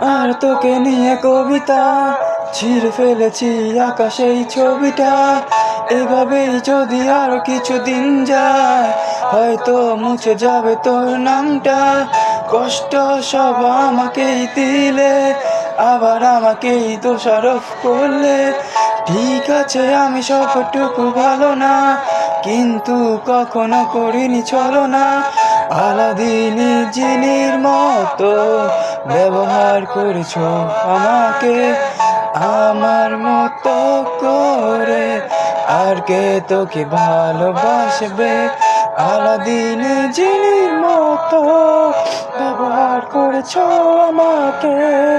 তোকে নিয়ে কবিতা ছিঁড়ে ফেলেছি আকাশে এই ছবিটা। এভাবেই যদি আরও কিছুদিন যায়, হয়তো মুছে যাবে তোর নামটা। কষ্ট সব আমাকেই দিলে, আবার আমাকেই দোষারোপ করলে। ঠিক আছে, আমি সবটুকু ভালো না, কিন্তু কখনো করিনি চলো না আলাদিনী জিনির মতো ব্যবহার করেছ আমাকে। আমার মতো করে আর কে তোকে ভালোবাসবে? আলাদিন জিনির মতো ব্যবহার করেছ আমাকে।